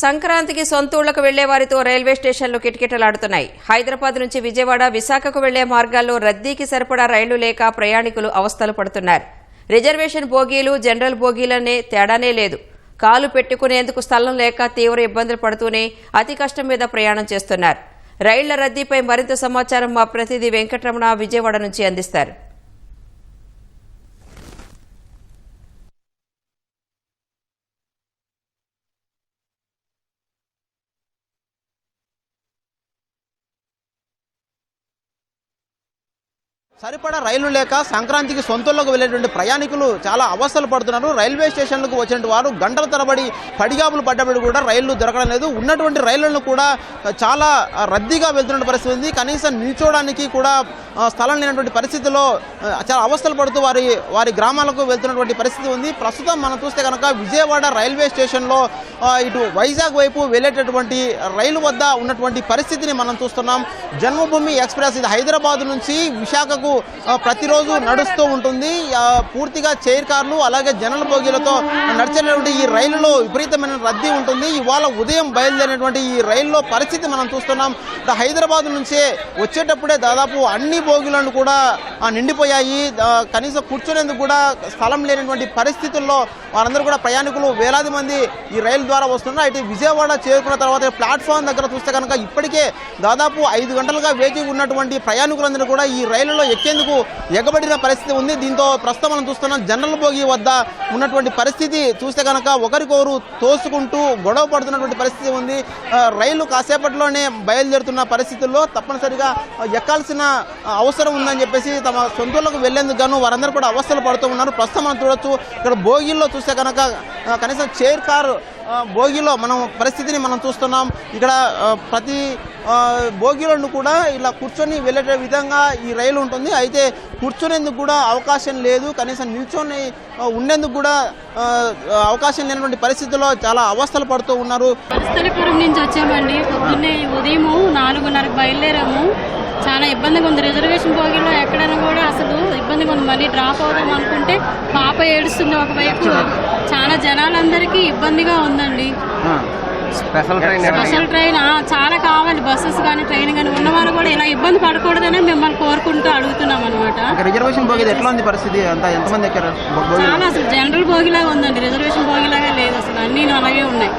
సంక్రాంతికి సొంతూళ్ళకు వెళ్ళే వారితో రైల్వే స్టేషన్లు కిటకిటలాడుతున్నాయి. హైదరాబాద్ నుంచి విజయవాడ విశాఖకు వెళ్ళే మార్గాల్లో రద్దీకి సరిపడా రైళ్ళు లేక ప్రయాణికులు అవస్థలు పడుతున్నారు. రిజర్వేషన్ బోగీలు జనరల్ బోగీలనే తేడానే లేదు. కాలు పెట్టుకునేందుకు స్థలం లేక తీవ్ర ఇబ్బందులు పడుతూనే అతి కష్టం మీద ప్రయాణం చేస్తున్నారు. రైళ్ళ రద్దీపై మరింత సమాచారం మా ప్రతినిధి వెంకటరమణ విజయవాడ నుంచి అందిస్తారు. సరిపడా రైలు లేక సంక్రాంతికి సొంతూళ్ళకు వెళ్ళేటువంటి ప్రయాణికులు చాలా అవస్థలు పడుతున్నారు. రైల్వే స్టేషన్లకు వచ్చిన వారు గంటల తరబడి పడిగాపులు పడ్డబడి కూడా రైళ్ళు దొరకడం లేదు. ఉన్నటువంటి రైళ్ళను కూడా చాలా రద్దీగా వెళ్తున్న పరిస్థితి ఉంది. కనీసం నిల్చోవడానికి కూడా స్థలం లేనటువంటి పరిస్థితిలో చాలా అవస్థలు పడుతూ వారి వారి గ్రామాలకు వెళ్తున్నటువంటి పరిస్థితి ఉంది. ప్రస్తుతం మనం చూస్తే కనుక విజయవాడ రైల్వే స్టేషన్లో ఇటు వైజాగ్ వైపు వెళ్ళేటటువంటి రైలు వద్ద ఉన్నటువంటి పరిస్థితిని మనం చూస్తున్నాం. జన్మభూమి ఎక్స్ప్రెస్ ఇది హైదరాబాద్ నుంచి విశాఖకు ప్రతిరోజు నడుస్తూ ఉంటుంది. పూర్తిగా చైర్ కార్లు అలాగే జనరల్ బోగీలతో నడిచేటువంటి ఈ రైలులో విపరీతమైన రద్దీ ఉంటుంది. ఇవాళ ఉదయం బయలుదేరినటువంటి ఈ రైల్లో పరిస్థితి మనం చూస్తున్నాం. హైదరాబాద్ నుంచే వచ్చేటప్పుడే దాదాపు అన్ని బోగీలను కూడా నిండిపోయాయి. కనీసం కూర్చునేందుకు కూడా స్థలం లేనటువంటి పరిస్థితుల్లో వారందరూ కూడా ప్రయాణికులు వేలాది మంది ఈ రైలు ద్వారా వస్తున్నారు. అయితే విజయవాడ చేరుకున్న తర్వాత ప్లాట్ఫామ్ దగ్గర చూస్తే కనుక ఇప్పటికే దాదాపు ఐదు గంటలుగా వేచి ఉన్నటువంటి ప్రయాణికులందరూ కూడా ఈ రైలులో ఎక్కేందుకు ఎగబడిన పరిస్థితి ఉంది. దీంతో ప్రస్తుతం మనం చూస్తున్నాం జనరల్ బోగి వద్ద ఉన్నటువంటి పరిస్థితి చూస్తే కనుక ఒకరికొకరు తోసుకుంటూ గొడవ పడుతున్నటువంటి పరిస్థితి ఉంది. రైలు కాసేపట్లోనే బయలుదేరుతున్న పరిస్థితుల్లో తప్పనిసరిగా ఎక్కాల్సిన అవసరం ఉందని చెప్పేసి తమ సొంతలకు వెళ్ళేందుకు గాను వారందరూ కూడా అవస్థలు పడుతూ ఉన్నారు. ప్రస్తుతం మనం చూడొచ్చు ఇక్కడ భోగిల్లో చూస్తే కనుక కనీసం చైర్ కార్ భోగిలో మనం పరిస్థితిని మనం చూస్తున్నాం. ఇక్కడ ప్రతి భోగిలను కూడా ఇలా కూర్చొని వెళ్ళే విధంగా ఈ రైలు ఉంటుంది. అయితే కూర్చునేందుకు కూడా అవకాశం లేదు. కనీసం నిల్చొని ఉండేందుకు కూడా అవకాశం లేనటువంటి పరిస్థితుల్లో చాలా అవస్థలు పడుతూ ఉన్నారు. వస్తలపురం నుంచి వచ్చామండి. పొద్దున్నే ఉదయము నాలుగున్నరకు బయలుదేరాము. చాలా ఇబ్బందిగా ఉంది. రిజర్వేషన్ భోగిలో ఎక్కడైనా కూడా అసలు ఇబ్బందిగా ఉంది. మళ్ళీ డ్రాప్ అవుదాం అనుకుంటే పాప ఏడుస్తుంది ఒకవైపు. చాలా జనాలందరికీ ఇబ్బందిగా ఉందండి. స్పెషల్ ట్రైన్ స్పెషల్ ట్రైన్ చాలా కావాలి బస్సెస్ కానీ ట్రైన్ కానీ ఉన్న వాళ్ళు కూడా ఇలా ఇబ్బంది పడకూడదనే మిమ్మల్ని కోరుకుంటూ అడుగుతున్నాం అనమాట రిజర్వేషన్ భోగి ఎట్లా ఉంది పరిస్థితి? అంతా ఎంతమంది ఎక్కారు? చాలా అసలు జనరల్ భోగిలాగా ఉందండి. రిజర్వేషన్ భోగిలాగా లేదు అసలు. అన్ని అలాగే ఉన్నాయి.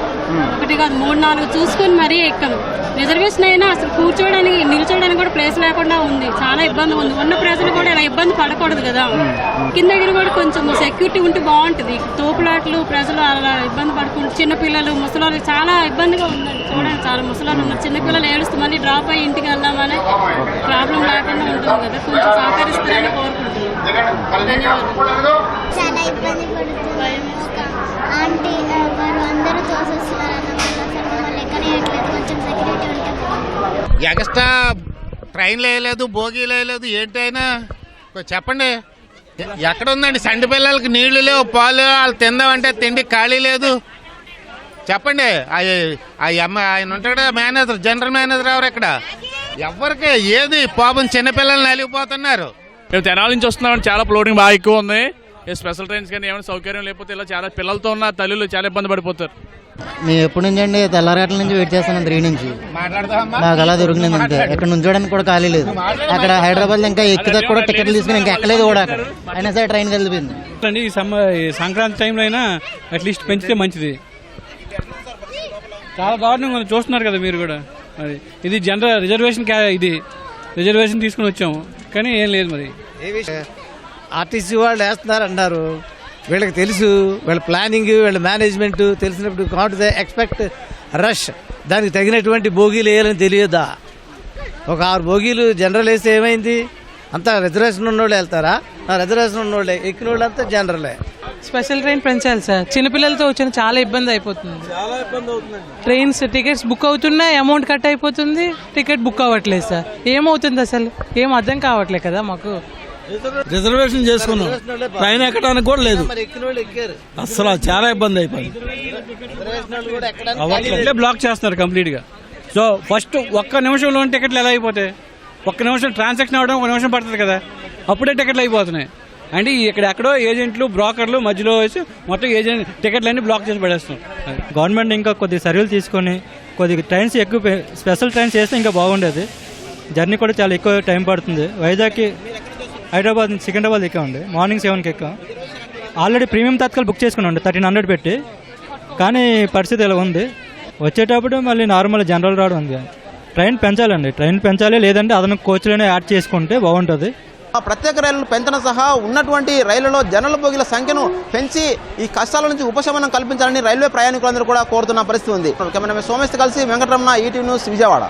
ఒకటి కాదు మూడు నాలుగు చూసుకొని మరీ ఎక్కాము రిజర్వేషన్ అయినా అసలు కూర్చోడానికి నిల్చోడానికి కూడా ప్లేస్ లేకుండా ఉంది. చాలా ఇబ్బంది ఉంది. ఉన్న ప్రజలు కూడా ఇలా ఇబ్బంది పడకూడదు కదా. కింద దగ్గర కూడా కొంచెం సెక్యూరిటీ ఉంటే బాగుంటుంది. తోపులాట్లు ప్రజలు అలా ఇబ్బంది పడుకుంటూ చిన్నపిల్లలు ముసలాళ్ళు చాలా ఇబ్బందిగా ఉందండి. చూడండి చాలా ముసలాళ్ళు ఉన్నారు. చిన్నపిల్లలు ఏడుస్తూ మళ్ళీ డ్రాప్ అయ్యి ఇంటికి వెళ్దామనే ప్రాబ్లం లేకుండా ఉంటుంది కదా. కొంచెం సహకరిస్తారని కోరుకుంటున్నాను. ధన్యవాదాలు. చాలా ఇబ్బంది ఆంటీ అందరూ తోసేస్తున్నారు ఎక్స్ట్రా ట్రైన్లు వేయలేదు బోగీలు వేయలేదు ఏంటి అయినా? చెప్పండి. ఎక్కడ ఉందండి సండి పిల్లలకి నీళ్ళు లేవు పాలు వాళ్ళు తిందామంటే తిండి ఖాళీ లేదు. చెప్పండి. ఆ అమ్మ ఆయన ఉంటాడు మేనేజర్ జనరల్ మేనేజర్ ఎవరు ఇక్కడ? ఎవరికి? ఏది? పాపం చిన్నపిల్లలు నలిగిపోతున్నారు. మేము తెనాలి నుంచి వస్తున్నాం చాలా ఫ్లోటింగ్ బాగా ఎక్కువ ఉంది. స్పెషల్ ట్రైన్స్ కానీ ఏమైనా సౌకర్యం లేకపోతే ఇలా చాలా పిల్లలతో ఉన్న తల్లులు చాలా ఇబ్బంది పడిపోతారు. మేము ఎప్పటి నుంచి అండి? తెల్లారగట్ల నుంచి వెయిట్ చేస్తున్నాం త్రీ నుంచి. మాకు అలా దొరికింది అంతే. ఇక్కడ నుంచోడానికి కూడా ఖాళీ లేదు. అక్కడ హైదరాబాద్ ఇంకా ఎక్కితే కూడా టికెట్లు తీసుకుని ఇంకా ఎక్కలేదు కూడా అక్కడ. అయినా సరే ట్రైన్ అండి ఈ ఈ సంక్రాంతి టైంలో అయినా అట్లీస్ట్ పెంచితే మంచిది. చాలా దారుణంగా ఉంది. చూస్తున్నారు కదా మీరు కూడా. మరి ఇది జనరల్ రిజర్వేషన్ ఇది. రిజర్వేషన్ తీసుకుని వచ్చాము. కానీ ఏం లేదు మరి. ఆర్టీసీ వాళ్ళు వేస్తున్నారు అన్నారు. వీళ్ళకి తెలుసు వీళ్ళ ప్లానింగ్ వీళ్ళ మేనేజ్మెంట్ తెలిసినప్పుడు కాట్ ఎక్స్పెక్ట్ రష్ దానికి తగినటువంటి బోగీలు వేయాలని తెలియదా? ఒక ఆరు బోగీలు జనరల్ వేస్తే ఏమైంది? అంతా రిజర్వేషన్ ఉన్నోళ్ళు వెళ్తారా? ఆ రిజర్వేషన్ ఉన్నోళ్ళే ఎక్కిన వాళ్ళు అంతా జనరలే స్పెషల్ ట్రైన్ పెంచాలి సార్. చిన్నపిల్లలతో వచ్చిన చాలా ఇబ్బంది అయిపోతుంది. చాలా ఇబ్బంది అవుతుంది ట్రైన్స్ టికెట్స్ బుక్ అవుతున్నాయి అమౌంట్ కట్ అయిపోతుంది టికెట్ బుక్ అవ్వట్లేదు సార్. ఏమవుతుంది అసలు? ఏం అర్థం కావట్లేదు కదా మాకు. రిజర్వేషన్ చేసుకున్నాం. ట్రైన్ ఎక్కడానికి కూడా లేదు. అసలు చాలా ఇబ్బంది అయిపోయింది. బ్లాక్ చేస్తున్నారు కంప్లీట్గా సో ఫస్ట్ ఒక్క నిమిషంలో టికెట్లు ఎలా అయిపోతాయి? ఒక్క నిమిషం ట్రాన్సాక్షన్ అవడం ఒక నిమిషం పడుతుంది కదా? అప్పుడే టికెట్లు అయిపోతున్నాయి. అంటే ఇక్కడ ఎక్కడో ఏజెంట్లు బ్రోకర్లు మధ్యలో వేసి మొత్తం ఏజెంట్ టికెట్లన్నీ బ్లాక్ చేసి పడేస్తాం. అది. గవర్నమెంట్ ఇంకా కొద్ది సర్వీలు తీసుకొని కొద్దిగా ట్రైన్స్ ఎక్కువ స్పెషల్ ట్రైన్స్ చేస్తే ఇంకా బాగుండేది. జర్నీ కూడా చాలా ఎక్కువ టైం పడుతుంది. వైజాగ్కి హైదరాబాద్ నుంచి సికింద్రాబాద్ ఎక్కామండి మార్నింగ్ సెవెన్కి ఎక్కా. ఆల్రెడీ ప్రీమియం తత్కాలు బుక్ చేసుకున్నాం థర్టీన్ హండ్రెడ్ పెట్టి. కానీ పరిస్థితి ఇలా ఉంది? వచ్చేటప్పుడు మళ్ళీ నార్మల్ జనరల్ రావడం ఉంది. ట్రైన్ పెంచాలండి. ట్రైన్ పెంచాలి లేదంటే అదన కోచ్లోనే యాడ్ చేసుకుంటే బాగుంటుంది. ఆ ప్రత్యేక రైళ్ళను పెంచడం సహా ఉన్నటువంటి రైళ్ళలో జనరల్ బోగిల సంఖ్యను పెంచి ఈ కష్టాల నుంచి ఉపశమనం కల్పించాలని రైల్వే ప్రయాణికులందరూ కూడా కోరుతున్న పరిస్థితి ఉంది. కెమెరామెన్ సోమేష్ కలిసి వెంకటరమణ ఈటీవీ న్యూస్ విజయవాడ.